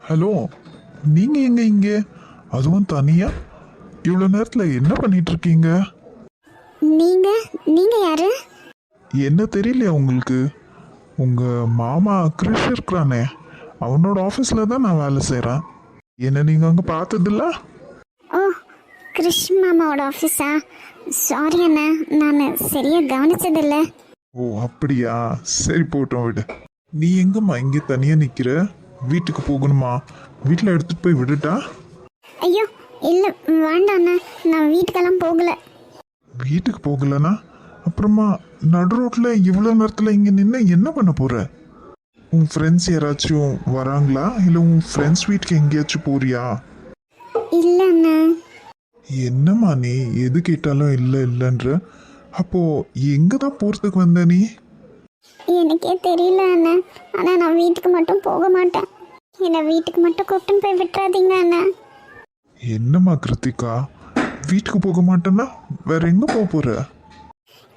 Hello நீங்க எங்க இங்க? அதுவும் தனியா? இவ்வளோ நேரத்துல என்ன பண்ணிட்டு இருக்கீங்க நீங்க? நீங்க யாரு? என்ன தெரியலையா உங்களுக்கு? உங்க மாமா கிறிஷ் இருக்கிறானே. அவனோட ஆஃபீஸில் தான் நான் வேலை செய்கிறேன் என்ன நீங்கள் அங்கே பார்த்ததில்ல? ஓ கிருஷ் மாமாவோட ஆஃபீஸா சாரி அண்ணா நான் சரியாக கவனிச்சதில்ல. ஓ அப்படியா? சரி போட்டோம் விடு. நீ எங்கம்மா இங்கே தனியாக நிற்கிற வீட்டுக்கு போகணுமா? வீட்டில் எடுத்துகிட்டு போய் விடுட்டா ஐயோ இல்லை வேண்டாம் அண்ணா. நான் வீட்டுக்கெல்லாம் போகல. வீட்டுக்கு போகலனா? அப்புறமா நடு ரோட்டில் இவ்வளோ நேரத்தில் இங்கே நின்று என்ன பண்ண போகிற உன் ஃப்ரெண்ட்ஸ் யாராச்சும் வராங்களா? இல்லை உன் ஃப்ரெண்ட்ஸ் வீட்டுக்கு எங்கேயாச்சும் போறியா? இல்லை அண்ணா. என்னம்மா நீ? எது கேட்டாலும் இல்லை இல்லைன்ற. அப்போ எங்கே தான் போகிறதுக்கு வந்த நீ? எனக்கே தெரியல அண்ணா. ஆனால் நான் வீட்டுக்கு மட்டும் போக மாட்டேன். என்னை வீட்டுக்கு மட்டும் கூப்பிட்டுன்னு போய் விட்டுறாதீங்க அண்ணா. என்னம்மா கிருத்திகா? வீட்டுக்கு போக மாட்டேன்னா வேற எங்கே போக போகிற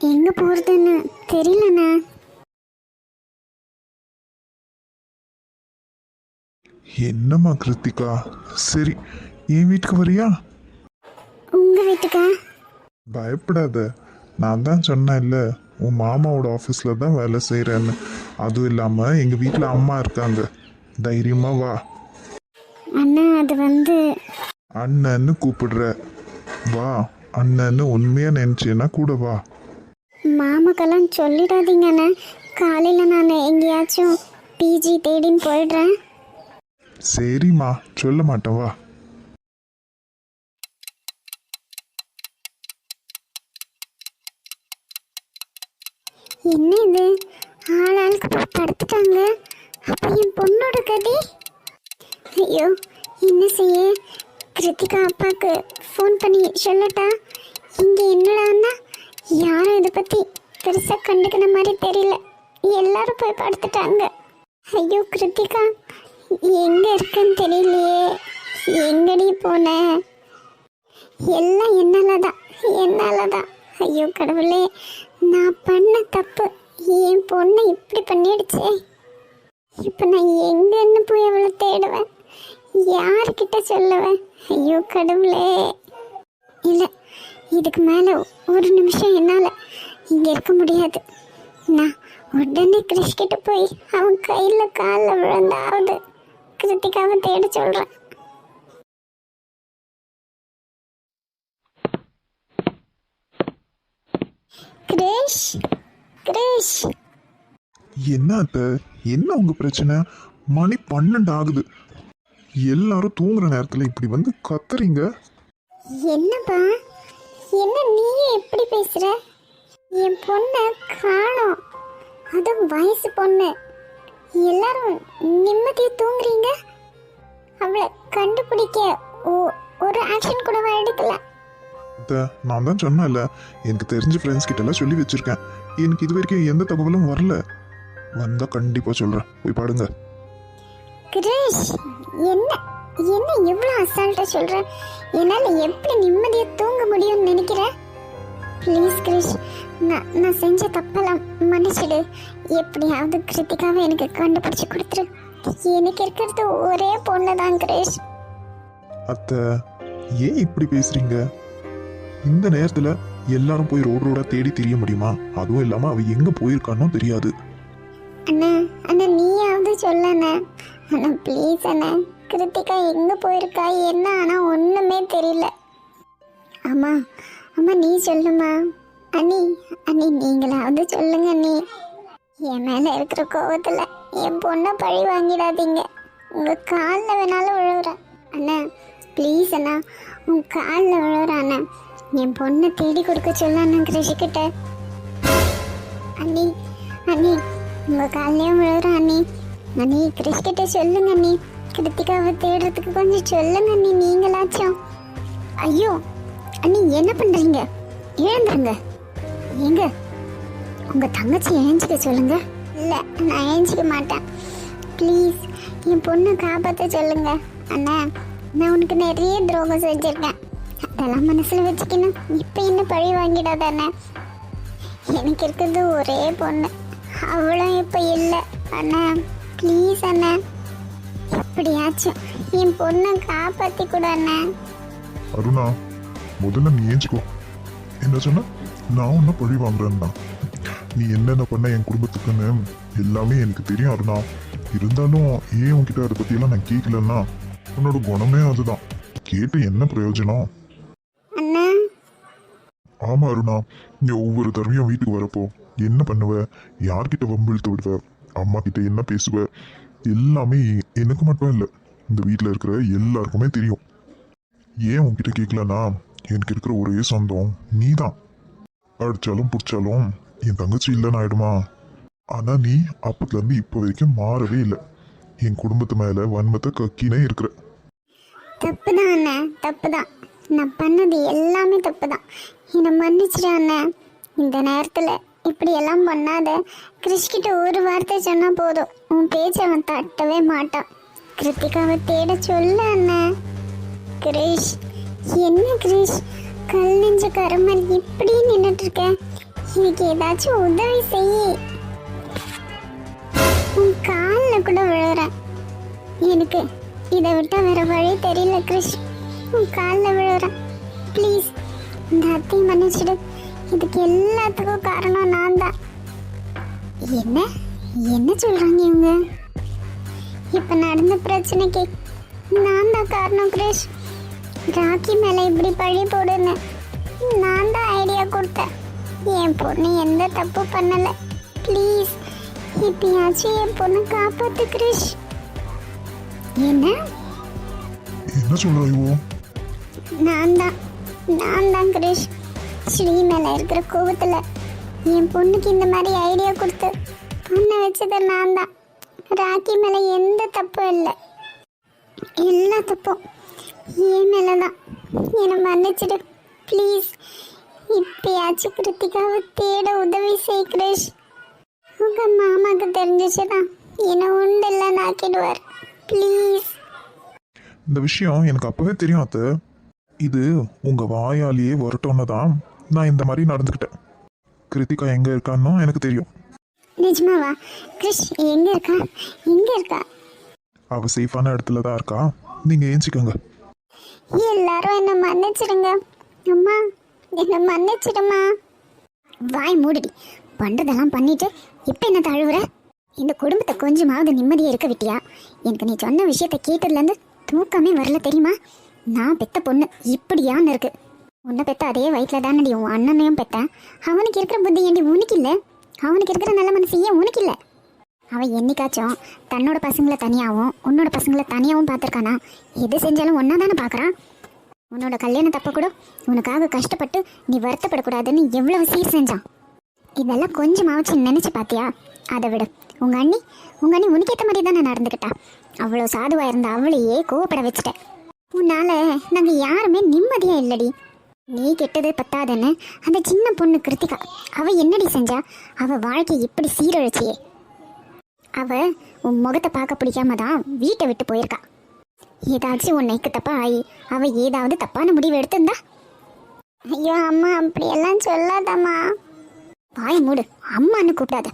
எங்கே போகிறதுன்னு தெரியலண்ணா என்னம்மா கிருத்திகா? சரி என் வீட்டுக்கு வரியா? உங்கள் வீட்டுக்கா? பயப்படாத. நான் தான் சொன்னேன்ல. உன் மாமாவோட ஆஃபீஸில் தான் வேலை செய்கிறேன்னு அதுவும் இல்லாமல் எங்கள் வீட்டில் அம்மா இருக்காங்க. தைரியமாக வா. அண்ணா அது வந்து அண்ணன்னு கூப்பிடுற. வா அண்ணன்னு உண்மையாக நினச்சேன்னா கூட வா. மாமாக்கெல்லாம் சொல்லிடாதீங்க அண்ணா. காலையில் நான் எங்கேயாச்சும் பிஜி தேடின்னு போயிடுறேன். சரிம்மா சொல்ல மாட்டேன் வா. என்ன இது ஆள் ஆளுக்கு போய் படுத்துட்டாங்க. அப்போ என் பொண்ணோட கதி? ஐயோ என்ன செய்ய? கிருத்திகா அப்பாவுக்கு ஃபோன் பண்ணி சொல்லட்டா? இங்கே என்னடான்னா யாரும் இதை பற்றி பெருசாக கண்டுக்கிற மாதிரி தெரியல. எல்லாரும் போய் படுத்துட்டாங்க. ஐயோ கிருத்திகா எங்கே இருக்குன்னு தெரியலையே. எங்கடி போன? எல்லாம் என்னால தான் என்னால தான் ஐயோ கடவுளே. நான் பண்ண தப்பு என் பொண்ணை இப்படி பண்ணிடுச்சே. இப்போ நான் எங்கன்னு போய் அவளை தேடுவேன்? யார்கிட்ட சொல்லுவேன்? ஐயோ கடவுளே. இல்லை இதுக்கு மேலே ஒரு நிமிஷம் என்னால் இங்கே இருக்க முடியாது. நான் உடனே கிறிஷ்கிட்ட போய் அவன் கையில் காலில் விழுந்தாவது கிருத்திகாவை தேட சொல்கிறேன் கிரிஷ் கிரிஷ். என்ன அத்தை? என்ன உங்க பிரச்சனை? மணி பன்னெண்டு ஆகுது எல்லாரும் தூங்குற நேரத்தில் இப்படி வந்து கத்துறீங்க? என்னப்பா? என்ன நீயே எப்படி பேசுற? என் பொண்ணை காணோம். அதுவும் வயசு பொண்ணு. எல்லாரும் நிம்மதியா தூங்குறீங்க? அவளை கண்டுபிடிக்க ஒரு ஆக்ஷன் கூடவா எடுக்கல? அத்தை நான் தான் சொன்னேன்ல. எனக்கு தெரிஞ்ச ஃப்ரெண்ட்ஸ் கிட்ட எல்லாம் சொல்லி வச்சிருக்கேன். எனக்கு இது வரைக்கும் எந்த தகவலும் வரல. வந்தா கண்டிப்பா சொல்றேன். போய் பாடுங்க கிரிஷ் என்ன என்ன இவ்வளோ அசால்ட்டா சொல்ற? என்னால் எப்படி நிம்மதியா தூங்க முடியும்னு நினைக்கிற? ப்ளீஸ் கிரிஷ் நான் நான் செஞ்ச தப்பெல்லாம் மன்னிச்சிடு. எப்படியாவது கிருத்திகாவை எனக்கு கண்டுபிடிச்சு கொடுத்துரு. எனக்கு இருக்கிறது ஒரே பொண்ணு தான் கிரிஷ். அத்தை ஏன் இப்படி பேசுறீங்க? இந்த நேரத்துல எல்லாரும் போய் ரோடு ரோடா தேடி தெரிய முடியுமா? அதுவும் இல்லாம அவ எங்க போயிருக்கான்னு தெரியாது. அண்ணா அண்ணா நீயாவது சொல்லண்ணே. அண்ணா ப்ளீஸ் அண்ணா. கிருத்திகா எங்கே போயிருக்கா? என்ன ஆனால் ஒன்றுமே தெரியல. அம்மா அம்மா நீ சொல்லுமா. அண்ணி அண்ணி நீங்களாவது சொல்லுங்க அண்ணி. என் மேலே இருக்கிற கோவத்தில் என் பொண்ணை பழி வாங்கிடாதீங்க. உங்கள் காலில் வேணாலும் விழுவுறேன். அண்ணா ப்ளீஸ் அண்ணா. உன் காலில் விழுவுறேன் அண்ணா. என் பொண்ணை தேடி கொடுக்க சொல்ல அண்ணா கிருஷிக்கிட்ட. அண்ணி அண்ணி உங்க காலையும் விழுறேன் அண்ணி. அண்ணி கிருஷிக்கிட்ட சொல்லுங்க அண்ணி. கிருத்திகாவை தேடுறதுக்கு கொஞ்சம் சொல்லுங்க அண்ணி. நீங்களாச்சும். ஐயோ அண்ணி என்ன பண்றீங்க? எழுந்துருங்க. எங்க உங்க தங்கச்சி ஏஞ்சிக்க சொல்லுங்க. இல்லை நான் ஏஞ்சிக்க மாட்டேன். ப்ளீஸ் என் பொண்ணை காப்பாற்ற சொல்லுங்க. அண்ணா நான் உனக்கு நிறைய துரோகம் செஞ்சுருக்கேன். அதெல்லாம் மனசில் வச்சுக்கணும். இப்போ என்ன பழி வாங்கிடாதானே? எனக்கு இருக்கிறது ஒரே பொண்ணு. அவளும் இப்போ இல்லை. அண்ணா ப்ளீஸ் அண்ணா. எப்படியாச்சும் என் பொண்ணை காப்பாற்றி கூட அண்ணா. அருணா முதல்ல நீ ஏஞ்சிக்கோ. என்ன சொன்ன? நான் ஒன்றும் பழி வாங்குறேன்னா நீ என்னென்ன பண்ண என் குடும்பத்துக்குன்னு எல்லாமே எனக்கு தெரியும் அருணா. இருந்தாலும் ஏன் உன்கிட்ட அதை பற்றியெல்லாம் நான் கேட்கலன்னா உன்னோட குணமே அதுதான். கேட்டு என்ன பிரயோஜனம்? ஆமா அருணா நீ ஒவ்வொரு தடவையும் வீட்டுக்கு வரப்போ என்ன பண்ணுவ? யார்கிட்ட வம்பிழுத்து விடுவ அம்மா கிட்ட என்ன பேசுவ? எல்லாமே எனக்கு மட்டும் இல்லை இந்த வீட்டில் இருக்கிற எல்லாருக்குமே தெரியும். ஏன் உன்கிட்ட கேட்கலனா எனக்கு இருக்கிற ஒரே சொந்தம் நீ தான் அடிச்சாலும் பிடிச்சாலும் என் தங்கச்சி இல்லைன்னு ஆயிடுமா? ஆனால் நீ அப்பத்துலேருந்து இப்போ வரைக்கும் மாறவே இல்லை. என் குடும்பத்து மேலே வன்மத்தை கக்கினே இருக்கிற. தப்பு தான் அண்ணே தப்பு தான் நான் பண்ணது எல்லாமே தப்பு தான் என்னை மன்னிச்சிடு அண்ணன் இந்த நேரத்தில் இப்படி எல்லாம் பண்ணாத. கிறிஷ்கிட்ட ஒரு வார்த்தை சொன்னால் போதும். உன் பேச்சை அவன் தட்டவே மாட்டான். கிருத்திகாவை தேட சொல்லு அண்ணன் கிரீஷ் என்ன கிரீஷ்? கல் நெஞ்ச கருமல் இப்படி நின்றுட்டு இருக்க எனக்கு ஏதாச்சும் உதவி செய். உன் காலில் கூட விழுறேன். எனக்கு இதை விட்டால் வேற வழி தெரியல கிருஷ்ண உன் காலில் விழுறேன் ப்ளீஸ் இந்த அத்தையும் மன்னிச்சிடு. இதுக்கு எல்லாத்துக்கும் காரணம் நான் தான். என்ன? என்ன சொல்கிறாங்க இவங்க? இப்போ நடந்த பிரச்சனைக்கு நான் தான் காரணம் கிரேஷ். ராக்கி மேலே இப்படி பழி போடுன்னு நான் தான் ஐடியா கொடுத்தேன். என் பொண்ணு எந்த தப்பு பண்ணலை. ப்ளீஸ் இப்பயாச்சும் என் பொண்ணு காப்பாத்து கிறிஷ் என்ன? என்ன சொல்ற இவோ? நான் தான் நான் தான் கிரிஷ். ஸ்ரீ மேலே இருக்கிற கோபத்தில் என் பொண்ணுக்கு இந்த மாதிரி ஐடியா கொடுத்து பொண்ணை வச்சது நான் தான் ராக்கி மேலே எந்த தப்பும் இல்லை. எல்லா தப்பும் என் மேலே தான் என்னை மன்னிச்சிடு. ப்ளீஸ் இப்பயாச்சும் கிருத்திகாவை தேட உதவி செய் கிரேஷ். உங்கள் மாமாக்கு தெரிஞ்சிச்சுன்னா என்னை உண்டு இல்லைன்னு ஆக்கிடுவார். ப்ளீஸ் இந்த விஷயம் எனக்கு அப்போவே தெரியும் அத்தை. இது உங்க வாயாலேயே வரட்டோன்னு தான் நான் இந்த மாதிரி நடந்துக்கிட்டேன். கிருத்திகா எங்க இருக்கான்னு எனக்கு தெரியும். நிஜமாவா? கிறிஷ் எங்க இருக்கா? எங்க இருக்கா? அவ சேஃபான இடத்துல தான் இருக்கா? நீங்க ஏஞ்சிக்கோங்க. எல்லாரும் என்ன மன்னிச்சிடுங்க. அம்மா என்ன மன்னிச்சிடுமா? வாய் மூடுடி. பண்றதெல்லாம் பண்ணிட்டு இப்ப என்ன தழுவுற? இந்த குடும்பத்தை கொஞ்சமாவது நிம்மதியா இருக்க விட்டியா? எனக்கு நீ சொன்ன விஷயத்த கேட்டதுலேருந்து தூக்கமே வரல தெரியுமா? நான் பெத்த பொண்ணு. இப்படியான்னு இருக்கு. உன்னை பெத்த அதே வயிற்றில் தானடி உன் அண்ணனையும் பெத்தேன். அவனுக்கு இருக்கிற புத்தி ஏண்டி உனக்கு இல்லை? அவனுக்கு இருக்கிற நல்ல மனசு ஏன் உனக்கு இல்லை. அவன் என்னைக்காச்சும் தன்னோட பசங்களை தனியாகவும் உன்னோட பசங்களை தனியாகவும் பார்த்துருக்கானா? எது செஞ்சாலும் ஒன்றா தானே பார்க்குறான்? உன்னோட கல்யாண தப்ப கூட உனக்காக கஷ்டப்பட்டு நீ வருத்தப்படக்கூடாதுன்னு எவ்வளவு சீர் செஞ்சான்? இதெல்லாம் கொஞ்சமாச்சு நினச்சி பார்த்தியா அதை விட. உங்கள் அண்ணி உங்கள் அண்ணி உனக்கேற்ற மாதிரி தானே நடந்துக்கிட்டா. அவ்வளோ சாதுவாக இருந்த அவளையே கோவப்பட வச்சுட்டேன். உன்னால நாங்கள் யாருமே நிம்மதியாக இல்லடி. நீ கெட்டது பத்தாதுன்னு அந்த சின்ன பொண்ணு கிருத்திகா அவ என்னடி செஞ்சா? அவள் வாழ்க்கை இப்படி சீரழிச்சியே. அவ உன் முகத்தை பார்க்க பிடிக்காம தான் வீட்டை விட்டு போயிருக்கா. ஏதாச்சும் உன்னைக்கு தப்பா ஆயி அவ ஏதாவது தப்பான முடிவு எடுத்திருந்தா? ஐயோ அம்மா அப்படியெல்லாம் சொல்லாதம்மா. வாய் மூடு அம்மான்னு கூப்பிடாத.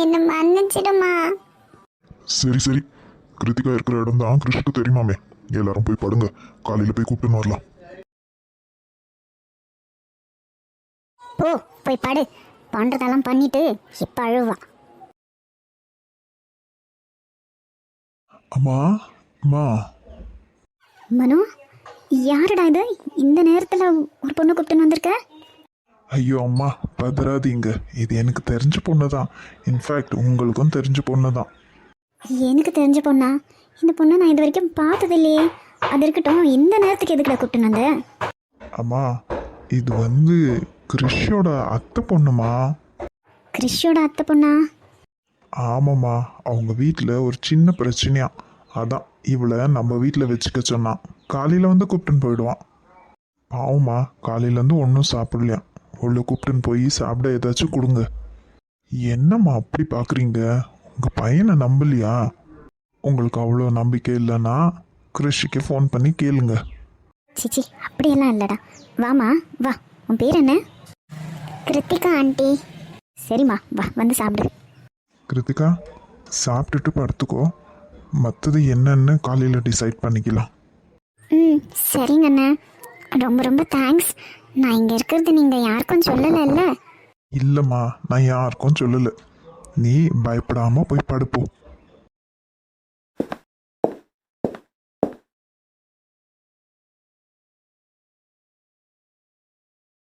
என்ன மன்னிச்சிடுமா சரி சரி. கிருத்திகா இருக்கிற இடம் தான் கிருஷ்ணுக்கு தெரியுமாமே. எல்லாரும் போய் படுங்க. காலையில போய் கூப்பிட்டு வரலாம். போ போய் படு. பண்றதெல்லாம் பண்ணிட்டு இப்ப அழுவா அம்மா அம்மா. மனு யாருடா இது? இந்த நேரத்துல ஒரு பொண்ணு கூப்பிட்டுன்னு வந்திருக்க? ஐயோ அம்மா பதறாதீங்க. இது எனக்கு தெரிஞ்ச பொண்ணு தான் இன்ஃபேக்ட் உங்களுக்கும் தெரிஞ்ச பொண்ணு தான் எனக்கு தெரிஞ்ச பொண்ணா? இந்த பொண்ணை நான் இது வரைக்கும் பார்த்தது இல்லையே அது இருக்கட்டும் இந்த நேரத்துக்கு எதுக்குடா கூப்பிட்டு வந்த? அம்மா இது வந்து கிறிஷோட அத்தை பொண்ணுமா? கிறிஷோட அத்தை பொண்ணா? ஆமாம்மா அவங்க வீட்டில் ஒரு சின்ன பிரச்சனையா? அதான் இவளை நம்ம வீட்டில் வச்சுக்க சொன்னான் காலையில் வந்து கூப்பிட்டுன்னு போயிடுவான். பாவம்மா காலையிலேருந்து ஒன்றும் சாப்பிடலையா? உள்ள கூப்பிட்டுன்னு போய் சாப்பிட ஏதாச்சும் கொடுங்க. என்னம்மா அப்படி பார்க்குறீங்க உங்கள் பையனை நம்பலையா? உங்களுக்கு அவ்வளோ நம்பிக்கை இல்லைன்னா கிருஷிக்கு ஃபோன் பண்ணி கேளுங்க. சிச்சி அப்படியெல்லாம் இல்லைடா. வாமா வா. உன் பேர் என்ன? கிருத்திகா ஆண்டி. சரிம்மா வா வந்து சாப்பிடு. கிருத்திகா சாப்பிட்டுட்டு படுத்துக்கோ. மற்றது என்னன்னு காலையில் டிசைட் பண்ணிக்கலாம். ம் சரிங்க அண்ணா. ரொம்ப ரொம்ப தேங்க்ஸ் நான் இங்கே இருக்கிறது நீங்கள் யாருக்கும் சொல்லலைல்ல? இல்லைம்மா நான் யாருக்கும் சொல்லலை. நீ பயப்படாமல் போய் படுப்போம்